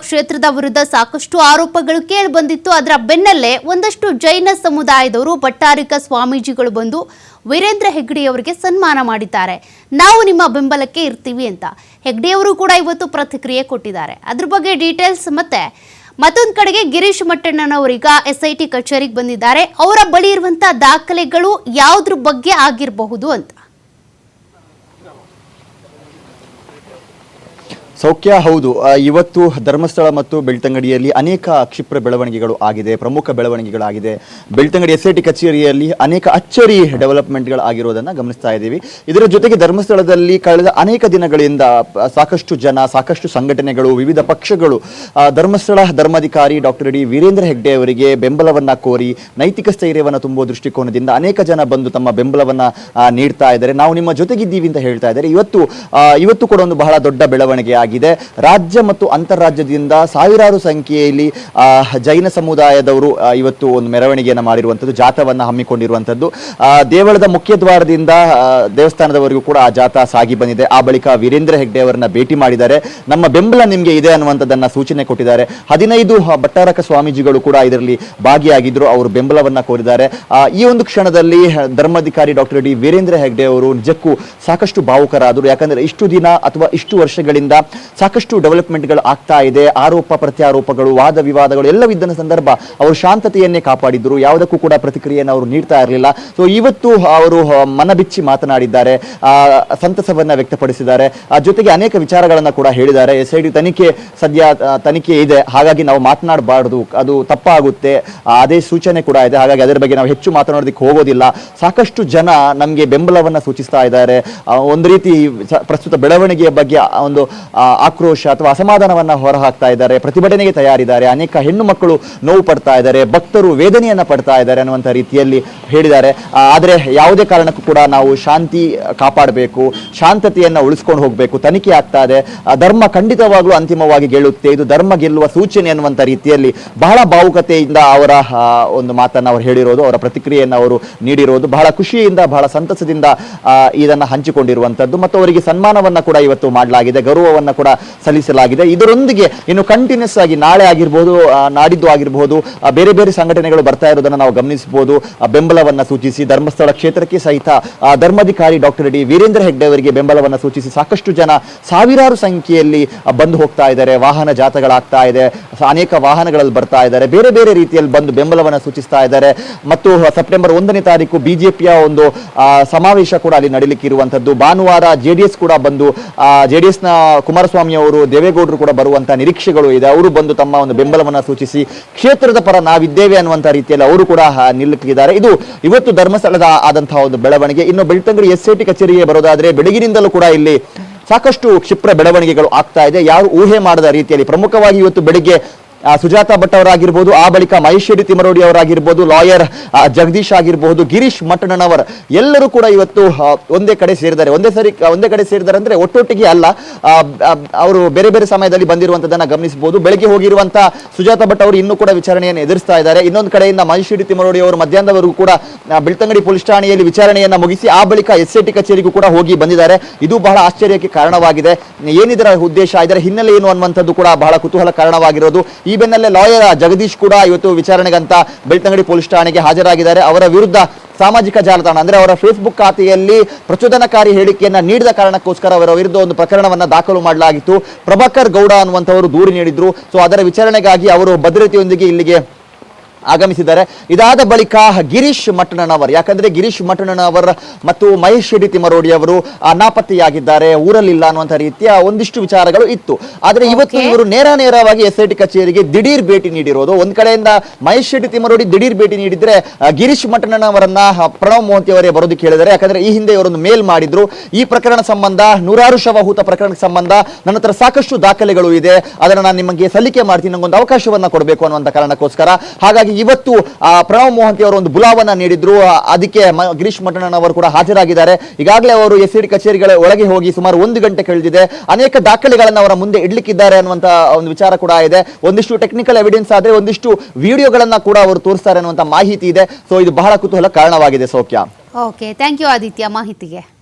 ಕ್ಷೇತ್ರದ ವಿರುದ್ಧ ಸಾಕಷ್ಟು ಆರೋಪಗಳು ಕೇಳಿ ಬಂದಿತ್ತು ಅದರ ಬೆನ್ನಲ್ಲೇ ಒಂದಷ್ಟು ಜೈನ ಸಮುದಾಯದವರು ಭಟ್ಟಾರಿಕ ಸ್ವಾಮೀಜಿಗಳು ಬಂದು ವೀರೇಂದ್ರ ಹೆಗ್ಡೆಯವರಿಗೆ ಸನ್ಮಾನ ಮಾಡಿದ್ದಾರೆ. ನಾವು ನಿಮ್ಮ ಬೆಂಬಲಕ್ಕೆ ಇರ್ತೀವಿ ಅಂತ. ಹೆಗ್ಡೆಯವರು ಕೂಡ ಇವತ್ತು ಪ್ರತಿಕ್ರಿಯೆ ಕೊಟ್ಟಿದ್ದಾರೆ. ಅದ್ರ ಬಗ್ಗೆ ಡೀಟೇಲ್ಸ್ ಮತ್ತೆ ಮತ್ತೊಂದು ಕಡೆಗೆ ಗಿರೀಶ್ ಮಟ್ಟಣ್ಣನವರೀಗ ಎಸ್ ಐ ಕಚೇರಿಗೆ ಬಂದಿದ್ದಾರೆ. ಅವರ ಬಳಿ ಇರುವಂತಹ ದಾಖಲೆಗಳು ಯಾವುದ್ರ ಬಗ್ಗೆ ಆಗಿರಬಹುದು ಅಂತ. ಸೌಖ್ಯ ಹೌದು. ಇವತ್ತು ಧರ್ಮಸ್ಥಳ ಮತ್ತು ಬೆಳ್ತಂಗಡಿಯಲ್ಲಿ ಅನೇಕ ಕ್ಷಿಪ್ರ ಬೆಳವಣಿಗೆಗಳು ಆಗಿದೆ, ಪ್ರಮುಖ ಬೆಳವಣಿಗೆಗಳಾಗಿದೆ. ಬೆಳ್ತಂಗಡಿ ಎಸ್ ಐ ಟಿ ಕಚೇರಿಯಲ್ಲಿ ಅನೇಕ ಅಚ್ಚರಿ ಡೆವಲಪ್ಮೆಂಟ್ಗಳು ಆಗಿರೋದನ್ನು ಗಮನಿಸ್ತಾ ಇದ್ದೀವಿ. ಇದರ ಜೊತೆಗೆ ಧರ್ಮಸ್ಥಳದಲ್ಲಿ ಕಳೆದ ಅನೇಕ ದಿನಗಳಿಂದ ಸಾಕಷ್ಟು ಜನ, ಸಾಕಷ್ಟು ಸಂಘಟನೆಗಳು, ವಿವಿಧ ಪಕ್ಷಗಳು ಧರ್ಮಸ್ಥಳ ಧರ್ಮಾಧಿಕಾರಿ ಡಾಕ್ಟರ್ ಡಿ. ವೀರೇಂದ್ರ ಹೆಗ್ಡೆ ಅವರಿಗೆ ಬೆಂಬಲವನ್ನು ಕೋರಿ, ನೈತಿಕ ಸ್ಥೈರ್ಯವನ್ನು ತುಂಬುವ ದೃಷ್ಟಿಕೋನದಿಂದ ಅನೇಕ ಜನ ಬಂದು ತಮ್ಮ ಬೆಂಬಲವನ್ನು ನೀಡ್ತಾ ಇದ್ದಾರೆ. ನಾವು ನಿಮ್ಮ ಜೊತೆಗಿದ್ದೀವಿ ಅಂತ ಹೇಳ್ತಾ ಇದ್ದಾರೆ. ಇವತ್ತು ಇವತ್ತು ಕೂಡ ಒಂದು ಬಹಳ ದೊಡ್ಡ ಬೆಳವಣಿಗೆ ಆಗಿದೆ. ರಾಜ್ಯ ಮತ್ತು ಅಂತಾರಾಜ್ಯದಿಂದ ಸಾವಿರಾರು ಸಂಖ್ಯೆಯಲ್ಲಿ ಜೈನ ಸಮುದಾಯದವರು ಇವತ್ತು ಒಂದು ಮೆರವಣಿಗೆಯನ್ನು ಮಾಡಿರುವಂಥದ್ದು, ಜಾಥಾವನ್ನು ಹಮ್ಮಿಕೊಂಡಿರುವಂಥದ್ದು. ದೇವಳದ ಮುಖ್ಯ ದ್ವಾರದಿಂದ ದೇವಸ್ಥಾನದವರೆಗೂ ಕೂಡ ಆ ಜಾಥಾ ಸಾಗಿ ಬಂದಿದೆ. ಆ ಬಳಿಕ ವೀರೇಂದ್ರ ಹೆಗ್ಡೆ ಅವರನ್ನ ಭೇಟಿ ಮಾಡಿದ್ದಾರೆ. ನಮ್ಮ ಬೆಂಬಲ ನಿಮಗೆ ಇದೆ ಅನ್ನುವಂಥದ್ದನ್ನು ಸೂಚನೆ ಕೊಟ್ಟಿದ್ದಾರೆ. ಹದಿನೈದು ಭಟ್ಟಾರಕ ಸ್ವಾಮೀಜಿಗಳು ಕೂಡ ಇದರಲ್ಲಿ ಭಾಗಿಯಾಗಿದ್ರು. ಅವರು ಬೆಂಬಲವನ್ನ ಕೋರಿದ್ದಾರೆ. ಈ ಒಂದು ಕ್ಷಣದಲ್ಲಿ ಧರ್ಮಾಧಿಕಾರಿ ಡಾಕ್ಟರ್ ಡಿ ವೀರೇಂದ್ರ ಹೆಗ್ಡೆ ಅವರು ನಿಜಕ್ಕೂ ಸಾಕಷ್ಟು ಭಾವುಕರಾದರು. ಯಾಕಂದರೆ ಇಷ್ಟು ದಿನ ಅಥವಾ ಇಷ್ಟು ವರ್ಷಗಳಿಂದ ಸಾಕಷ್ಟು ಡೆವಲಪ್ಮೆಂಟ್ಗಳು ಆಗ್ತಾ ಇದೆ. ಆರೋಪ, ಪ್ರತ್ಯಾರೋಪಗಳು, ವಾದ ವಿವಾದಗಳು ಎಲ್ಲವಿದ್ದ ಸಂದರ್ಭ ಅವರು ಶಾಂತತೆಯನ್ನೇ ಕಾಪಾಡಿದ್ರು. ಯಾವುದಕ್ಕೂ ಕೂಡ ಪ್ರತಿಕ್ರಿಯೆಯನ್ನು ಅವರು ನೀಡ್ತಾ ಇರಲಿಲ್ಲ. ಸೊ ಇವತ್ತು ಅವರು ಮನಬಿಚ್ಚಿ ಮಾತನಾಡಿದ್ದಾರೆ. ಸಂತಸವನ್ನು ವ್ಯಕ್ತಪಡಿಸಿದ್ದಾರೆ. ಜೊತೆಗೆ ಅನೇಕ ವಿಚಾರಗಳನ್ನ ಕೂಡ ಹೇಳಿದ್ದಾರೆ. ಎಸ್ ಐ ತನಿಖೆ ಸದ್ಯ ತನಿಖೆ ಇದೆ. ಹಾಗಾಗಿ ನಾವು ಮಾತನಾಡಬಾರ್ದು. ಅದು ತಪ್ಪಾಗುತ್ತೆ. ಅದೇ ಸೂಚನೆ ಕೂಡ ಇದೆ. ಹಾಗಾಗಿ ಅದರ ಬಗ್ಗೆ ನಾವು ಹೆಚ್ಚು ಮಾತನಾಡೋದಕ್ಕೆ ಹೋಗೋದಿಲ್ಲ. ಸಾಕಷ್ಟು ಜನ ನಮಗೆ ಬೆಂಬಲವನ್ನ ಸೂಚಿಸ್ತಾ ಇದ್ದಾರೆ. ಒಂದು ರೀತಿ ಪ್ರಸ್ತುತ ಬೆಳವಣಿಗೆಯ ಬಗ್ಗೆ ಒಂದು ಆಕ್ರೋಶ ಅಥವಾ ಅಸಮಾಧಾನವನ್ನು ಹೊರಹಾಕ್ತಾ ಇದ್ದಾರೆ, ಪ್ರತಿಭಟನೆಗೆ ತಯಾರಿದ್ದಾರೆ, ಅನೇಕ ಹೆಣ್ಣು ಮಕ್ಕಳು ನೋವು ಪಡ್ತಾ ಇದ್ದಾರೆ, ಭಕ್ತರು ವೇದನೆಯನ್ನು ಪಡ್ತಾ ಇದ್ದಾರೆ ಅನ್ನುವಂಥ ರೀತಿಯಲ್ಲಿ ಹೇಳಿದ್ದಾರೆ. ಆದರೆ ಯಾವುದೇ ಕಾರಣಕ್ಕೂ ಕೂಡ ನಾವು ಶಾಂತಿ ಕಾಪಾಡಬೇಕು, ಶಾಂತತೆಯನ್ನು ಉಳಿಸ್ಕೊಂಡು ಹೋಗಬೇಕು, ತನಿಖೆ ಆಗ್ತಾ ಇದೆ. ಧರ್ಮ ಖಂಡಿತವಾಗ್ಲೂ ಅಂತಿಮವಾಗಿ ಗೆಲ್ಲುತ್ತೆ. ಇದು ಧರ್ಮ ಗೆಲ್ಲುವ ಸೂಚನೆ ಅನ್ನುವಂಥ ರೀತಿಯಲ್ಲಿ ಬಹಳ ಭಾವುಕತೆಯಿಂದ ಅವರ ಒಂದು ಮಾತನ್ನು ಅವರು ಹೇಳಿರೋದು, ಅವರ ಪ್ರತಿಕ್ರಿಯೆಯನ್ನು ಅವರು ನೀಡಿರೋದು. ಬಹಳ ಖುಷಿಯಿಂದ, ಬಹಳ ಸಂತಸದಿಂದ ಇದನ್ನು ಹಂಚಿಕೊಂಡಿರುವಂಥದ್ದು. ಮತ್ತು ಅವರಿಗೆ ಸನ್ಮಾನವನ್ನು ಕೂಡ ಇವತ್ತು ಮಾಡಲಾಗಿದೆ. ಗೌರವವನ್ನ ಕೂಡ ಸಲ್ಲಿಸಲಾಗಿದೆ. ಇದರೊಂದಿಗೆ ಇನ್ನು ಕಂಟಿನ್ಯೂಸ್ ಆಗಿ ನಾಳೆ ಆಗಿರ್ಬೋದು ನಾಡಿದ್ದು ಆಗಿರಬಹುದು ಬೇರೆ ಬೇರೆ ಸಂಘಟನೆಗಳು ಬರ್ತಾ ಇರೋದನ್ನ ನಾವು ಗಮನಿಸಬಹುದು. ಬೆಂಬಲವನ್ನ ಸೂಚಿಸಿ ಧರ್ಮಸ್ಥಳ ಕ್ಷೇತ್ರಕ್ಕೆ ಸಹಿತ ಧರ್ಮಾಧಿಕಾರಿ ಡಾಕ್ಟರ್ ಡಿ. ವೀರೇಂದ್ರ ಹೆಗ್ಡೆ ಅವರಿಗೆ ಬೆಂಬಲವನ್ನ ಸೂಚಿಸಿ ಸಾಕಷ್ಟು ಜನ ಸಾವಿರಾರು ಸಂಖ್ಯೆಯಲ್ಲಿ ಬಂದು ಹೋಗ್ತಾ ಇದ್ದಾರೆ. ವಾಹನ ಜಾಥಗಳಾಗ್ತಾ ಇದೆ. ಅನೇಕ ವಾಹನಗಳಲ್ಲಿ ಬರ್ತಾ ಇದ್ದಾರೆ. ಬೇರೆ ಬೇರೆ ರೀತಿಯಲ್ಲಿ ಬಂದು ಬೆಂಬಲವನ್ನ ಸೂಚಿಸ್ತಾ ಇದ್ದಾರೆ. ಮತ್ತು ಸೆಪ್ಟೆಂಬರ್ ಒಂದನೇ ತಾರೀಕು ಬಿಜೆಪಿಯ ಒಂದು ಸಮಾವೇಶ ಕೂಡ ಅಲ್ಲಿ ನಡೀಲಿಕ್ಕೆ ಇರುವಂತದ್ದು ಭಾನುವಾರ ಜೆಡಿಎಸ್ ಕೂಡ ಬಂದು ಜೆಡಿಎಸ್ನ ನ ಕುಮಾರಸ್ವಾಮಿ ಅವರು, ದೇವೇಗೌಡರು ಕೂಡ ಬರುವಂತ ನಿರೀಕ್ಷೆಗಳು ಇದೆ. ಅವರು ಬಂದು ತಮ್ಮ ಒಂದು ಬೆಂಬಲವನ್ನ ಸೂಚಿಸಿ ಕ್ಷೇತ್ರದ ಪರ ನಾವಿದ್ದೇವೆ ಅನ್ನುವಂತ ರೀತಿಯಲ್ಲಿ ಅವರು ಕೂಡ ನಿಲ್ಲುತ್ತಿದ್ದಾರೆ. ಇದು ಇವತ್ತು ಧರ್ಮಸ್ಥಳದ ಆದಂತಹ ಒಂದು ಬೆಳವಣಿಗೆ. ಇನ್ನು ಬೆಳ್ತಂಗಡಿ ಎಸ್ ಐ ಟಿ ಕಚೇರಿಗೆ ಬರೋದಾದ್ರೆ ಬೆಳಗಿನಿಂದಲೂ ಕೂಡ ಇಲ್ಲಿ ಸಾಕಷ್ಟು ಕ್ಷಿಪ್ರ ಬೆಳವಣಿಗೆಗಳು ಆಗ್ತಾ ಇದೆ. ಯಾರು ಊಹೆ ಮಾಡದ ರೀತಿಯಲ್ಲಿ ಪ್ರಮುಖವಾಗಿ ಇವತ್ತು ಬೆಳಿಗ್ಗೆ ಸುಜಾತ ಭಟ್ ಅವರಾಗಿರ್ಬೋದು, ಆ ಬಳಿಕ ಮಹೇಶ್ವರಿ ತಿಮರೋಡಿ ಅವರಾಗಿರ್ಬೋದು, ಲಾಯರ್ ಜಗದೀಶ್ ಆಗಿರಬಹುದು ಗಿರೀಶ್ ಮಟ್ಟಣ್ಣನವರ್ ಎಲ್ಲರೂ ಕೂಡ ಇವತ್ತು ಒಂದೇ ಕಡೆ ಸೇರಿದ್ದಾರೆ. ಒಂದೇ ಸರಿ ಒಂದೇ ಕಡೆ ಸೇರಿದ್ದಾರೆ ಅಂದ್ರೆ ಒಟ್ಟೊಟ್ಟಿಗೆ ಅಲ್ಲ ಅವರು ಬೇರೆ ಬೇರೆ ಸಮಯದಲ್ಲಿ ಬಂದಿರುವಂತದನ್ನ ಗಮನಿಸಬಹುದು. ಬೆಳಗ್ಗೆ ಹೋಗಿರುವಂತ ಸುಜಾತ ಭಟ್ ಅವರು ಇನ್ನೂ ಕೂಡ ವಿಚಾರಣೆಯನ್ನು ಎದುರಿಸ್ತಾ ಇದ್ದಾರೆ. ಇನ್ನೊಂದು ಕಡೆಯಿಂದ ಮಹೇಶ್ವರಿ ತಿಮರೋಡಿ ಅವರು ಮಧ್ಯಾಹ್ನದವರೆಗೂ ಕೂಡ ಬಿಳ್ತಂಗಡಿ ಪೊಲೀಸ್ ಠಾಣೆಯಲ್ಲಿ ವಿಚಾರಣೆಯನ್ನು ಮುಗಿಸಿ, ಆ ಬಳಿಕ ಎಸ್ ಐ ಕಚೇರಿಗೂ ಕೂಡ ಹೋಗಿ ಬಂದಿದ್ದಾರೆ. ಇದು ಬಹಳ ಆಶ್ಚರ್ಯಕ್ಕೆ ಕಾರಣವಾಗಿದೆ. ಏನಿದರ ಉದ್ದೇಶ? ಇದರ ಹಿನ್ನೆಲೆ ಏನು ಅನ್ನುವಂಥದ್ದು ಕೂಡ ಬಹಳ ಕುತೂಹಲ ಕಾರಣವಾಗಿರೋದು ಬೆನ್ನಲ್ಲೇ ಲಾಯರ್ ಜಗದೀಶ್ ಕೂಡ ಇವತ್ತು ವಿಚಾರಣೆಗಂತ ಬೆಳ್ತಂಗಡಿ ಪೊಲೀಸ್ ಠಾಣೆಗೆ ಹಾಜರಾಗಿದ್ದಾರೆ. ಅವರ ವಿರುದ್ಧ ಸಾಮಾಜಿಕ ಜಾಲತಾಣ, ಅಂದ್ರೆ ಅವರ ಫೇಸ್ಬುಕ್ ಖಾತೆಯಲ್ಲಿ ಪ್ರಚೋದನಕಾರಿ ಹೇಳಿಕೆಯನ್ನ ನೀಡಿದ ಕಾರಣಕ್ಕೋಸ್ಕರ ಅವರ ವಿರುದ್ಧ ಒಂದು ಪ್ರಕರಣವನ್ನ ದಾಖಲು ಮಾಡಲಾಗಿತ್ತು. ಪ್ರಭಾಕರ್ ಗೌಡ ಅನ್ನುವಂಥವರು ದೂರು ನೀಡಿದ್ರು. ಸೊ ಅದರ ವಿಚಾರಣೆಗಾಗಿ ಅವರು ಭದ್ರತೆಯೊಂದಿಗೆ ಇಲ್ಲಿಗೆ ಆಗಮಿಸಿದ್ದಾರೆ. ಇದಾದ ಬಳಿಕ ಗಿರೀಶ್ ಮಟ್ಟಣ್ಣನವರ್ ಯಾಕಂದ್ರೆ ಗಿರೀಶ್ ಮಟ್ಟಣ್ಣನವರ್ ಮತ್ತು ಮಹೇಶ್ ಶೆಟ್ಟಿ ತಿಮರೋಡಿ ಅವರು ನಾಪತ್ತೆಯಾಗಿದ್ದಾರೆ ಊರಲ್ಲಿಲ್ಲ ಅನ್ನುವಂತ ರೀತಿಯ ಒಂದಿಷ್ಟು ವಿಚಾರಗಳು ಇತ್ತು. ಆದ್ರೆ ಇವತ್ತು. ಇವರು ನೇರ ನೇರವಾಗಿ ಎಸ್ ಐ ಟಿ ಕಚೇರಿಗೆ ದಿಢೀರ್ ಭೇಟಿ ನೀಡಿರೋದು. ಒಂದ್ ಕಡೆಯಿಂದ ಮಹೇಶ್ ಶೆಟ್ಟಿ ತಿಮ್ಮರೋಡಿ ದಿಢೀರ್ ಭೇಟಿ ನೀಡಿದ್ರೆ ಗಿರೀಶ್ ಮಠಣ್ಣನವರನ್ನ ಪ್ರಣವ್ ಮೋಹಂತಿ ಅವರೇ ಬರೋದಕ್ಕೆ ಹೇಳಿದ್ದಾರೆ ಯಾಕಂದ್ರೆ ಈ ಹಿಂದೆ ಇವರೊಂದು ಮೇಲ್ ಮಾಡಿದ್ರು. ಈ ಪ್ರಕರಣ ಸಂಬಂಧ ನೂರಾರು ಶವಹೂತ ಪ್ರಕರಣಕ್ಕೆ ಸಂಬಂಧ ನನ್ನ ಹತ್ರ ಸಾಕಷ್ಟು ದಾಖಲೆಗಳು ಇದೆ. ಅದನ್ನ ನಾನು ನಿಮಗೆ ಸಲ್ಲಿಕೆ ಮಾಡ್ತೀನಿ ನಂಗೊಂದು ಅವಕಾಶವನ್ನ ಕೊಡಬೇಕು ಅನ್ನುವಂತ ಕಾರಣಕ್ಕೋಸ್ಕರ. ಹಾಗಾಗಿ ಇವತ್ತು ಆ, ಪ್ರಣವ್ ಮೋಹಂತಿ ಅವರು ಒಂದು ಬುಲಾವನ್ನ ನೀಡಿದ್ರು. ಅದಕ್ಕೆ ಗಿರೀಶ್ ಗಿರೀಶ್ ಮಟ್ಟಣ್ಣನವರು ಕೂಡ ಹಾಜರಾಗಿದ್ದಾರೆ. ಈಗಾಗಲೇ ಅವರು ಎಸ್ ಡಿ ಕಚೇರಿಗಳ ಒಳಗೆ ಹೋಗಿ ಸುಮಾರು ಒಂದು ಗಂಟೆ ಕಳೆದಿದೆ. ಅನೇಕ ದಾಖಲೆಗಳನ್ನು ಅವರ ಮುಂದೆ ಇಡ್ಲಿಕ್ಕಿದ್ದಾರೆ ಅನ್ನುವಂತ ಒಂದು ವಿಚಾರ ಕೂಡ ಇದೆ. ಒಂದಿಷ್ಟು ಟೆಕ್ನಿಕಲ್ ಎವಿಡೆನ್ಸ್ ಆದ್ರೆ ಒಂದಿಷ್ಟು ವಿಡಿಯೋಗಳನ್ನ ಕೂಡ ಅವರು ತೋರಿಸ್ತಾರೆ ಅನ್ನುವಂತ ಮಾಹಿತಿ ಇದೆ. ಸೊ ಇದು ಬಹಳ ಕುತೂಹಲ ಕಾರಣವಾಗಿದೆ ಸೌಖ್ಯ. ಓಕೆ ಥ್ಯಾಂಕ್ ಯು ಆದಿತ್ಯ ಮಾಹಿತಿಗೆ.